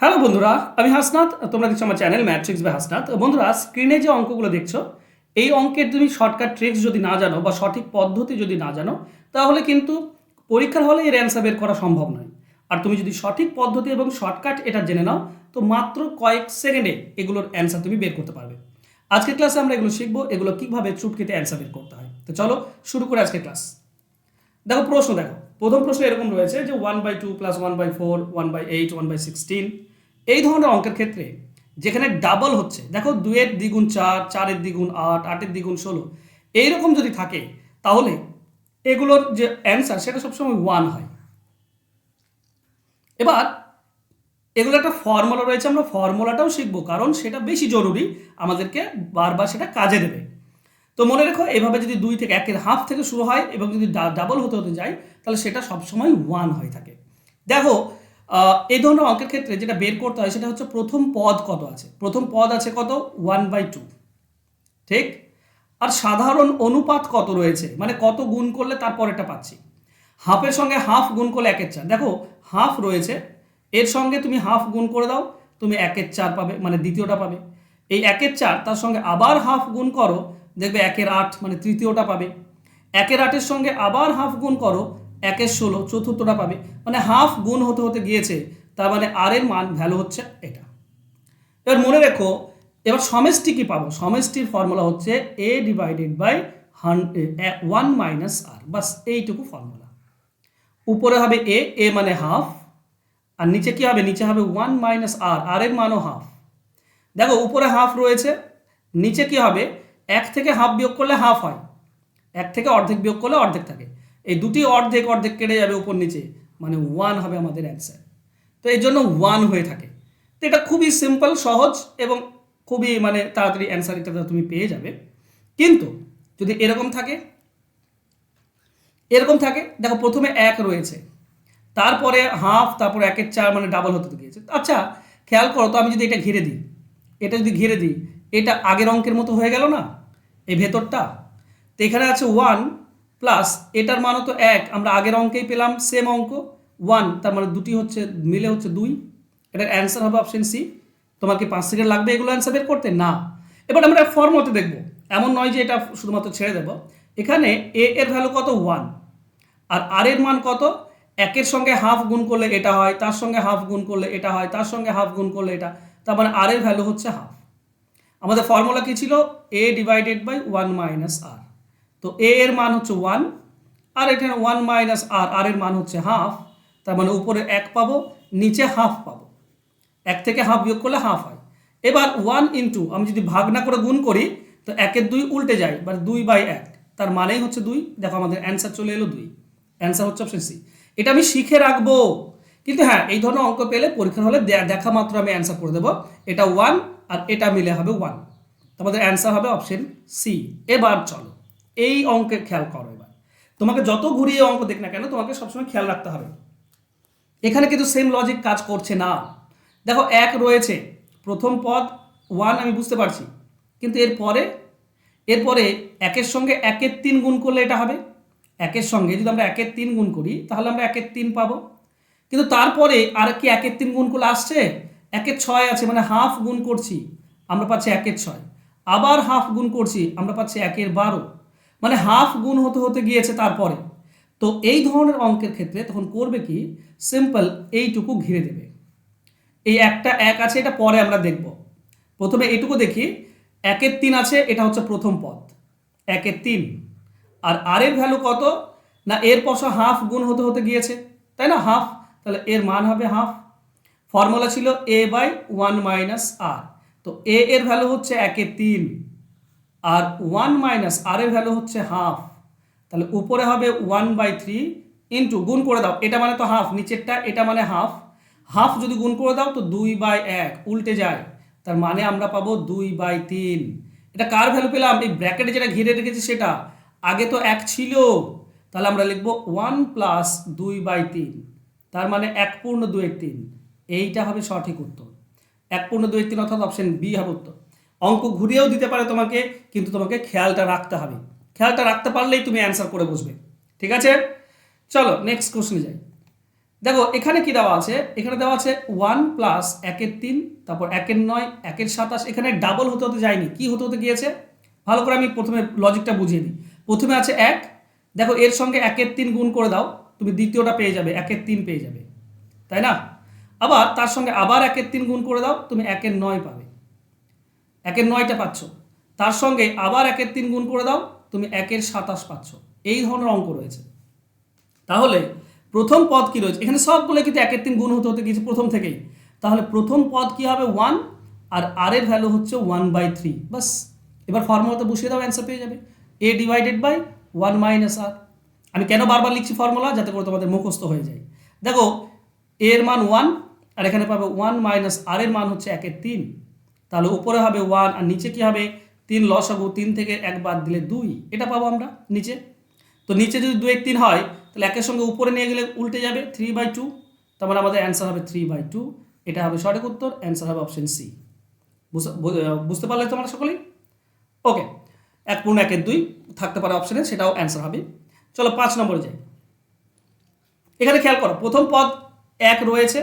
Hello বন্ধুরা, আমি হাসনাত। তোমরা দেখছ আমার চ্যানেল ম্যাট্রিক্স বা হাসনাত। বন্ধুরা স্ক্রিনে যে অঙ্কগুলো দেখছ, এই অঙ্কের তুমি শর্টকাট ট্রিক্স যদি না জানো বা সঠিক পদ্ধতি যদি না জানো, তাহলে কিন্তু পরীক্ষার হলে এর অ্যান্সার বের করা সম্ভব নয়। আর তুমি যদি সঠিক পদ্ধতি এবং শর্টকাট এটা জেনে নাও, তো মাত্র কয়েক সেকেন্ডে এগুলোর অ্যান্সার তুমি বের করতে পারবে। আজকের ক্লাসে আমরা এগুলো শিখব, এগুলো কীভাবে চুটকিতে অ্যান্সার বের করতে হয়। তো চলো শুরু করে আজকের ক্লাস দেখো, প্রশ্ন দেখো। প্রথম প্রশ্ন এরকম রয়েছে যে one by two plus one by four one by eight one by sixteen এই ধরনের অঙ্কের ক্ষেত্রে যেখানে ডাবল হচ্ছে, দেখো দুয়ের দ্বিগুণ চার, চারের দ্বিগুণ আট, আটের দ্বিগুণ ষোলো, এইরকম যদি থাকে, তাহলে এগুলোর যে অ্যান্সার সেটা সবসময় ওয়ান হয়। এবার এগুলো একটা ফর্মুলা রয়েছে, আমরা ফর্মুলাটাও শিখব, কারণ সেটা বেশি জরুরি, আমাদেরকে বারবার সেটা কাজে দেবে। তো মনে রেখো, এভাবে যদি দুই থেকে একের হাফ থেকে শুরু হয় এবং যদি ডাবল হতে হতে যায়, তাহলে সেটা সবসময় ওয়ান হয়ে থাকে। দেখো এই ধরনের অঙ্কের ক্ষেত্রে যেটা বের করতে হয় সেটা হচ্ছে প্রথম পদ কত আছে? প্রথম পদ আছে কত? ওয়ান বাই টু ঠিক? আর সাধারণ অনুপাত কত রয়েছে? মানে কত গুণ করলে তারপর এটা পাচ্ছি। হাফের সঙ্গে হাফ গুণ করলে একের চার। দেখো, হাফ রয়েছে, এর সঙ্গে তুমি হাফ গুণ করে দাও, তুমি একের চার পাবে মানে দ্বিতীয়টা পাবে। এই একের চার, তার সঙ্গে আবার হাফ গুণ করো দেখবে একের আট মানে তৃতীয়টা পাবে। একের আটের সঙ্গে আবার হাফ গুণ করো, একের ষোলো, চতুর্থটা পাবে। মানে হাফ গুণ হতে হতে গিয়েছে, তার মানে আর এর মান ভ্যালু হচ্ছে এটা। এবার মনে রেখো, এবার সমষ্টি কি পাবো? সমষ্টির ফর্মুলা হচ্ছে a divided by one minus r বাস এইটুকু ফর্মুলা উপরে হবে এ এ মানে হাফ আর নিচে কি হবে? নিচে হবে ওয়ান মাইনাস আর আর এর মানও হাফ দেখো, উপরে হাফ রয়েছে, নিচে কি হবে? এক থেকে হাফ বিয়োগ করলে হাফ হয়। এক থেকে অর্ধেক বিয়োগ করলে অর্ধেক থাকে। এই দুটি অর্ধেক অর্ধেক কেটে যাবে উপর নিচে। মানে ওয়ান হবে আমাদের অ্যান্সার তো এই জন্য ওয়ান হয়ে থাকে। তো এটা খুবই সিম্পল সহজ এবং খুবই মানে তাড়াতাড়ি অ্যান্সার এটা তুমি পেয়ে যাবে। কিন্তু যদি এরকম থাকে এরকম থাকে, দেখো প্রথমে এক রয়েছে। তারপরে হাফ তারপর একের চার মানে ডাবল হতে গিয়েছে। আচ্ছা খেয়াল করো তো আমি যদি এটা ঘিরে দিই, এটা যদি ঘিরে দিই এটা আগের অঙ্কের মতো হয়ে গেল না? এই ভেতরটা? তো এখানে আছে ওয়ান প্লাস এটার মানও তো এক, আমরা আগের অঙ্কেই পেলাম সেম অঙ্ক। ওয়ান তার মানে দুটি হচ্ছে, মিলে হচ্ছে দুই। এটার অ্যান্সার হবে অপশন সি তোমার কি পাঁচ সেকেন্ড লাগবে এগুলো অ্যান্সার বের করতে? না। এবার আমরা ফর্মতে দেখব। এমন নয় যে এটা শুধুমাত্র ছেড়ে দেব। এখানে এ এর ভ্যালু কত? ওয়ান আর আর এর মান কত? একের সঙ্গে হাফ গুণ করলে এটা হয়, তার সঙ্গে হাফ গুণ করলে এটা হয়, তার সঙ্গে হাফ গুণ করলে এটা। তার মানে আর এর ভ্যালু হচ্ছে হাফ আমাদের ফর্মুলা কি ছিল? A divided by one minus r তো এ এর মান হচ্ছে ওয়ান আর এখানে ওয়ান মাইনাস আর আর এর মান হচ্ছে হাফ তার মানে উপরে এক পাবো, নিচে হাফ পাবো। এক থেকে হাফ বিয়োগ করলে হাফ হয়। এবার ওয়ান ইন্টু আমি যদি ভাগ না করে গুণ করি, তো একের দুই উল্টে যায় মানে দুই বাই এক। তার মানেই হচ্ছে দুই। দেখো আমাদের অ্যান্সার চলে এলো দুই। অ্যান্সার হচ্ছে অপশন সি এটা আমি শিখে রাখব। কিন্তু হ্যাঁ এই ধরনের অঙ্ক পেলে পরীক্ষার হলে দেখা মাত্র আমি অ্যান্সার করে দেবো। এটা ওয়ান আর এটা মিলে হবে ওয়ান তোমাদের অ্যান্সার হবে অপশন সি এবার চলো, এই অঙ্কের খেয়াল করো এবার। তোমাকে যত ঘুরিয়ে অঙ্ক দেখ না কেন, তোমাকে সবসময় খেয়াল রাখতে হবে। এখানে কিন্তু সেম লজিক কাজ করছে না। দেখো, এক রয়েছে। প্রথম পদ ওয়ান আমি বুঝতে পারছি। কিন্তু এরপরে এরপরে একের সঙ্গে একের তিন গুণ করলে এটা হবে। একের সঙ্গে যদি আমরা একের তিন গুণ করি, তাহলে আমরা একের তিন পাবো। কিন্তু তারপরে আর কি একের তিন গুণ করলে আসছে? একের ছয় আছে মানে হাফ গুণ করছি, আমরা পাচ্ছি একের ছয়। আবার হাফ গুণ করছি, আমরা পাচ্ছি একের বারো। মানে হাফ গুণ হতে হতে গিয়েছে তারপরে। তো এই ধরনের অঙ্কের ক্ষেত্রে তখন করবে কি? সিম্পল এইটুকু ঘিরে দেবে। এই একটা এক আছে, এটা পরে আমরা দেখব। প্রথমে এইটুকু দেখি একের তিন আছে, এটা হচ্ছে প্রথম পদ। একের তিন। আর আর এর ভ্যালু কত? না, এর পশা হাফ গুণ হতে হতে গিয়েছে, তাই না? হাফ তাহলে এর মান হবে হাফ। ফর্মুলা ছিল a by one minus r. তো এ এর ভ্যালু হচ্ছে একের তিন আর ওয়ান মাইনাস আর এর ভ্যালু হচ্ছে হাফ। তাহলে উপরে হবে ওয়ান বাই থ্রি ইন্টু গুণ করে দাও, এটা মানে তো হাফ, নিচেরটা এটা মানে হাফ। হাফ যদি গুণ করে দাও তো দুই বাই এক, উল্টে যায়। তার মানে আমরা পাবো দুই বাই তিন। এটা কার ভ্যালু পেলাম? এই ব্র্যাকেটে যেটা ঘিরে রেখেছি সেটা। আগে তো এক ছিল, তাহলে আমরা লিখব ওয়ান প্লাস দুই বাই তিন। তার মানে এক পূর্ণ দুয়ের তিন। এইটা হবে সঠিক উত্তর। এক পূর্ণ দুই তিন অর্থাৎ অপশন বি হবে উত্তর। অঙ্ক ঘুরিয়েও দিতে পারে তোমাকে, কিন্তু তোমাকে খেয়ালটা রাখতে হবে। খেয়ালটা রাখতে পারলেই তুমি অ্যান্সার করে বসবে। ঠিক আছে? চলো নেক্সট কোশ্চেনে যাই। দেখো, এখানে কি দেওয়া আছে? এখানে দেওয়া আছে ওয়ান প্লাস একের তিন, তারপর একের নয়, একের সাতাশ, এখানে ডাবল হতে হতে যায়নি। কি হতে হতে গিয়েছে? ভালো করে আমি প্রথমে লজিকটা বুঝিয়ে দিই। প্রথমে আছে এক। দেখো, এর সঙ্গে একের তিন গুণ করে দাও। তুমি দ্বিতীয়টা পেয়ে যাবে, একের তিন পেয়ে যাবে। তাই না? আবার তার সঙ্গে আবার একের তিন গুণ করে দাও, তুমি একের নয় পাবে। একের নয়টা পাচ্ছ। তার সঙ্গে আবার একের তিন গুণ করে দাও, তুমি একের সাতাশ পাচ্ছ। এই ধরনের অঙ্ক রয়েছে। তাহলে প্রথম পদ কি রয়েছে? এখানে সবগুলো কিন্তু একের তিন গুণ হতে হতে গিয়েছে প্রথম থেকেই। তাহলে প্রথম পদ কি হবে? ওয়ান আর আর এর ভ্যালু হচ্ছে ওয়ান বাই থ্রি বাস এবার ফর্মুলাতে বসিয়ে দাও অ্যান্সার পেয়ে যাবে। A divided by one minus r আমি কেন বারবার লিখছি ফর্মুলা যাতে করে তোমাদের মুখস্থ হয়ে যায়। দেখো, এর মান ওয়ান আর এখানে পাবে ওয়ান মাইনাস আর এর মান হচ্ছে একের তিন। তাহলে উপরে হবে ওয়ান আর নিচে কি হবে? তিন লসাগু তিন থেকে এক বাদ দিলে দুই। এটা পাবো আমরা নিচে। তো নিচে যদি দুই তিন হয়, তাহলে একের সঙ্গে উপরে নিয়ে গেলে উল্টে যাবে থ্রি বাই টু তার মানে আমাদের অ্যান্সার হবে থ্রি বাই টু এটা হবে সঠিক উত্তর অ্যান্সার হবে অপশন সি বুঝতে পারলে তোমরা সকলেই? ওকে এক পূর্ণ একের দুই থাকতে পারে অপশনে সেটাও অ্যান্সার হবে। চলো পাঁচ নম্বরে যাই। এখানে খেয়াল করো, প্রথম পদ এক রয়েছে।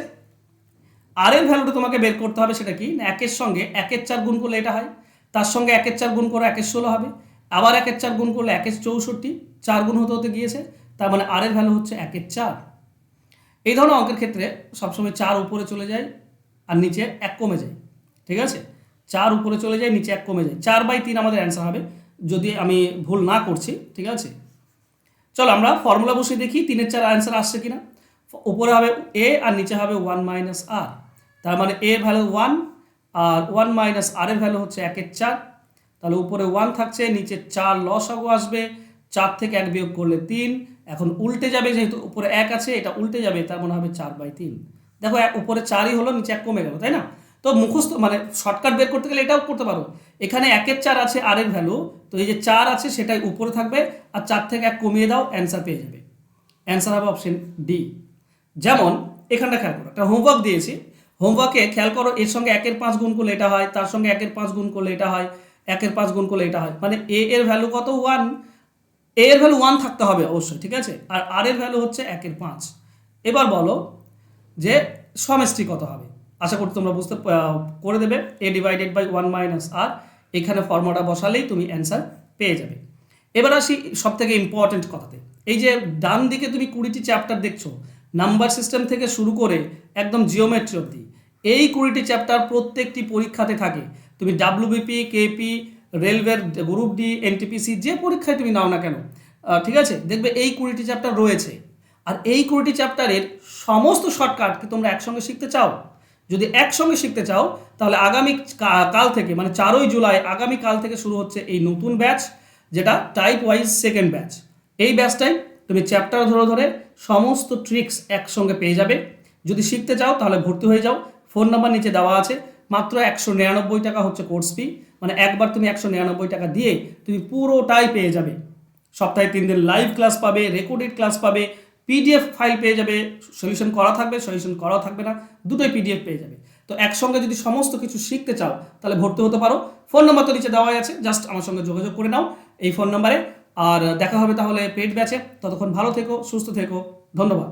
আর এর ভ্যালুটা তোমাকে বের করতে হবে সেটা কি? একের সঙ্গে একের চার গুণ করলে এটা হয়। তার সঙ্গে একের চার গুণ করে একের ষোলো হবে। আবার একের চার গুণ করলে একের চৌষট্টি, চার গুণ হতে হতে গিয়েছে। তার মানে আর এর ভ্যালু হচ্ছে একের চার। এই ধরনের অঙ্কের ক্ষেত্রে সবসময় চার উপরে চলে যায় আর নিচে এক কমে যায়। ঠিক আছে? চার উপরে চলে যায়, নিচে এক কমে যায়। চার বাই তিন আমাদের অ্যান্সার হবে। যদি আমি ভুল না করছি, ঠিক আছে? চলো আমরা ফর্মুলা বসে দেখি, তিনের চার অ্যান্সার আসছে কিনা। উপরে হবে এ আর নিচে হবে ওয়ান মাইনাস আর তার মানে এ ভ্যালু ওয়ান আর ওয়ান মাইনাস আর এর ভ্যালু হচ্ছে একের চার। তাহলে উপরে ওয়ান থাকছে, নিচে চার লসাগু আসবে, চার থেকে এক বিয়োগ করলে তিন। এখন উল্টে যাবে যেহেতু উপরে এক আছে, এটা উল্টে যাবে, তার মানে হবে চার বাই তিন। দেখো উপরে চারই হলো, নিচে এক কমে গেল, তাই না? তো মুখস্থ মানে শর্টকাট বের করতে গেলে এটাও করতে পারো। এখানে একের চার আছে, আর এর ভ্যালু তো এই যে চার আছে, সেটাই উপরে থাকবে। আর চার থেকে এক কমিয়ে দাও অ্যান্সার পেয়ে যাবে। অ্যান্সার হবে অপশন ডি যেমন, এখানটা খেয়াল করো। একটা হোমওয়ার্ক দিয়েছি। হোমওয়ার্কে খেয়াল করো, এর সঙ্গে একের পাঁচ গুণ করলে এটা হয়, তার সঙ্গে একের পাঁচ গুণ করলে এটা হয়, একের পাঁচ গুণ করলে এটা হয়। মানে এ এর ভ্যালু কত? ওয়ান এ এর ভ্যালু ওয়ান থাকতে হবে অবশ্যই, ঠিক আছে? আর আর এর ভ্যালু হচ্ছে একের পাঁচ। এবার বলো যে সমষ্টি কত হবে? আশা করি তোমরা বুঝতে করে দেবে। A divided by one minus r এখানে ফর্মুলাটা বসালেই তুমি অ্যান্সার পেয়ে যাবে। এবার আসি সব থেকে ইম্পর্টেন্ট কথাতে। এই যে ডান দিকে তুমি কুড়িটি চ্যাপ্টার দেখছ নাম্বার সিস্টেম থেকে শুরু করে একদম জিওমেট্রি অবধি, এই কুড়িটি চ্যাপ্টার প্রত্যেকটি পরীক্ষাতে থাকে। তুমি ডাব্লিউবিপি কেপি রেলওয়ের গ্রুপ ডি এনটিপিসি যে পরীক্ষায় তুমি নাও না কেন ঠিক আছে? দেখবে এই কুড়িটি চ্যাপ্টার রয়েছে। আর এই কুড়িটি চ্যাপ্টারের সমস্ত শর্টকাট কি তোমরা একসঙ্গে শিখতে চাও? যদি একসঙ্গে শিখতে চাও, তাহলে আগামী কাল থেকে মানে চারই জুলাই, আগামী কাল থেকে শুরু হচ্ছে এই নতুন ব্যাচ, যেটা টাইপ ওয়াইজ সেকেন্ড ব্যাচ এই ব্যাচটাই তুমি চ্যাপ্টার ধরে ধরে সমস্ত ট্রিক্স একসঙ্গে পেয়ে যাবে। যদি শিখতে চাও, তাহলে ভর্তি হয়ে যাও। ফোন নাম্বার নিচে দেওয়া আছে। মাত্র একশো নিরানব্বই টাকা হচ্ছে কোর্স ফি মানে একবার তুমি একশো নিরানব্বই টাকা দিয়ে তুমি পুরোটাই পেয়ে যাবে। সপ্তাহে তিন দিন লাইভ ক্লাস পাবে রেকর্ডেড ক্লাস পাবে পিডিএফ ফাইল পেয়ে যাবে সলিউশন করা থাকবে সলিউশন করা থাকবে না, দুটোই পিডিএফ পেয়ে যাবে। তো একসঙ্গে যদি সমস্ত কিছু শিখতে চাও, তাহলে ভর্তি হতে পারো। ফোন নাম্বার তো নিচে দেওয়াই আছে জাস্ট আমার সঙ্গে যোগাযোগ করে নাও এই ফোন নাম্বারে আর দেখা হবে তাহলে পেড ব্যাচে। ততক্ষণ ভালো থেকো, সুস্থ থেকো। ধন্যবাদ।